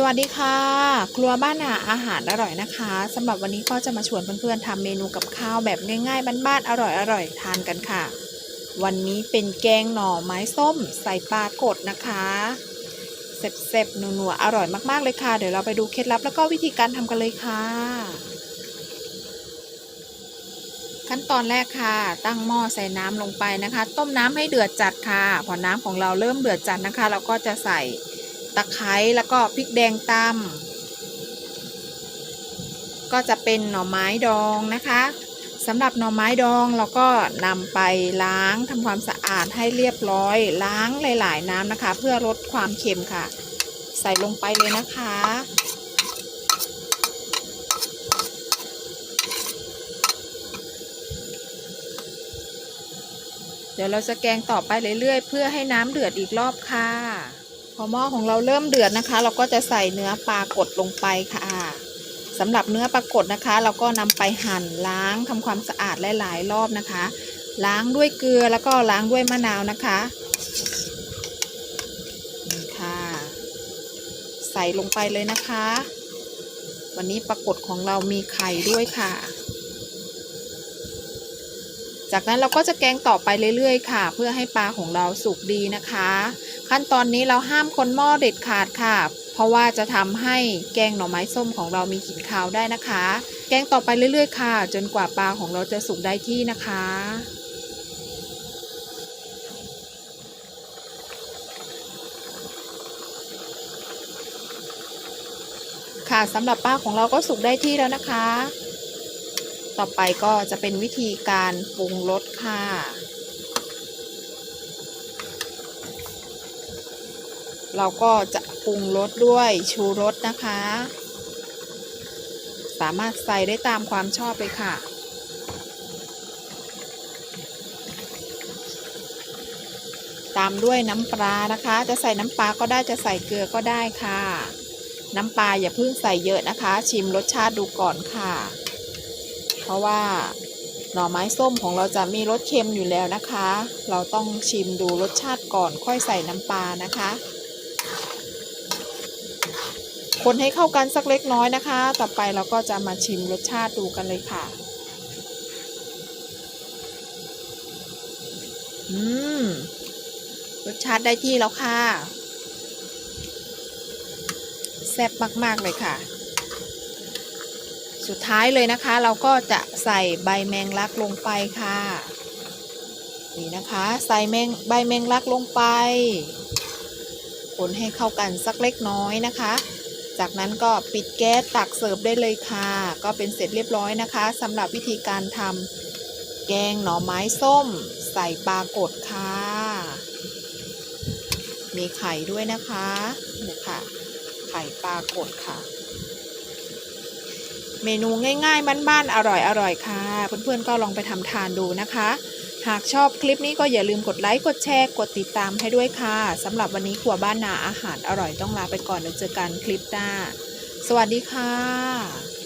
สวัสดีค่ะ ครัวบ้านนาอาหารอร่อยนะคะสำหรับวันนี้ก็จะมาชวนเพื่อนๆทำเมนูกับข้าวแบบง่ายๆบ้านๆอร่อยๆทานกันค่ะ วันนี้เป็นแกงหน่อไม้ส้ม ใส่ปลากดนะคะเสร็จๆนัวๆอร่อยมากๆเลยค่ะ เดี๋ยวเราไปดูเคล็ดลับแล้วก็วิธีการทำกันเลยค่ะ ขั้นตอนแรกค่ะ ตั้งหม้อใส่น้ำลงไปนะคะ ต้มน้ำให้เดือดจัดค่ะ พอน้ำของเราเริ่มเดือดจัดนะคะ เราก็จะใส่ ตะไคร้แล้วก็พริกแดงตำก็จะเป็นหน่อไม้ดองนะคะสำหรับหน่อไม้ดองเราก็นำไปล้างทำความสะอาดให้เรียบร้อย ล้างหลาย ๆ น้ำนะคะ เพื่อลดความเค็มค่ะ ใส่ลงไปเลยนะคะเดี๋ยวเราจะแกงต่อไปเรื่อยๆ เพื่อให้น้ำเดือดอีกรอบค่ะ พอหม้อของเราเริ่มเดือดนะคะ เราก็จะใส่เนื้อปลากดลงไปค่ะสำหรับเนื้อปลากดนะคะ เราก็นำไปหั่นล้างทำความสะอาดหลายๆรอบนะคะ ล้างด้วยเกลือแล้วก็ล้างด้วยมะนาวนะคะนี่ค่ะ ใส่ลงไปเลยนะคะ วันนี้ปลากดของเรามีไข่ด้วยค่ะ จากนั้นเราก็จะแกงต่อไปเรื่อยๆ ค่ะ เพื่อให้ปลาของเราสุกดีนะคะ ขั้นตอนนี้เราห้ามคนหม้อเด็ดขาดค่ะ เพราะว่าจะทำให้แกงหน่อไม้ส้มของเรามีกลิ่นคาวได้นะคะ แกงต่อไปเรื่อยๆค่ะ จนกว่าปลาของเราจะสุกได้ที่นะคะค่ะสำหรับปลาของเราก็สุกได้ที่แล้วนะคะ ต่อไปก็จะเป็นวิธีการปรุงรสค่ะ เราก็จะปรุงรสด้วยชูรสนะคะ สามารถใส่ได้ตามความชอบเลยค่ะ ตามด้วยน้ำปลานะคะ จะใส่น้ำปลาก็ได้จะใส่เกลือก็ได้ค่ะ น้ำปลาอย่าเพิ่งใส่เยอะนะคะ ชิมรสชาติดูก่อนค่ะ เพราะว่าหน่อไม้ส้มของเราจะมีรสเค็มอยู่แล้วนะคะ เราต้องชิมดูรสชาติก่อนค่อยใส่น้ำปลานะคะ คนให้เข้ากันสักเล็กน้อยนะคะ ต่อไปเราก็จะมาชิมรสชาติดูกันเลยค่ะ อืม รสชาติได้ที่แล้วค่ะ แซ่บมาก ๆ เลยค่ะ สุดท้ายเลยนะคะ เราก็จะใส่ใบแมงลักลงไปค่ะ นี่นะคะ ใส่แมงใบแมงลักลงไป คนให้เข้ากันสักเล็กน้อยนะคะ จากนั้นก็ปิดแก๊สตักเสิร์ฟได้เลยค่ะ ก็เป็นเสร็จเรียบร้อยนะคะสำหรับวิธีการทำแกงหน่อไม้ส้ม ใส่ปลากดค่ะ มีไข่ด้วยนะคะนี่ค่ะไข่ปลากดค่ะ เมนูง่ายๆบ้านๆอร่อยๆค่ะ เพื่อนๆก็ลองไปทำทานดูนะคะ หากชอบคลิปนี้ก็อย่าลืมกดไลค์ กดแชร์ กดติดตามให้ด้วยค่ะสำหรับวันนี้ครัวบ้านนาอาหารอร่อยต้องลาไปก่อนแล้วเจอกันคลิปหน้า สวัสดีค่ะ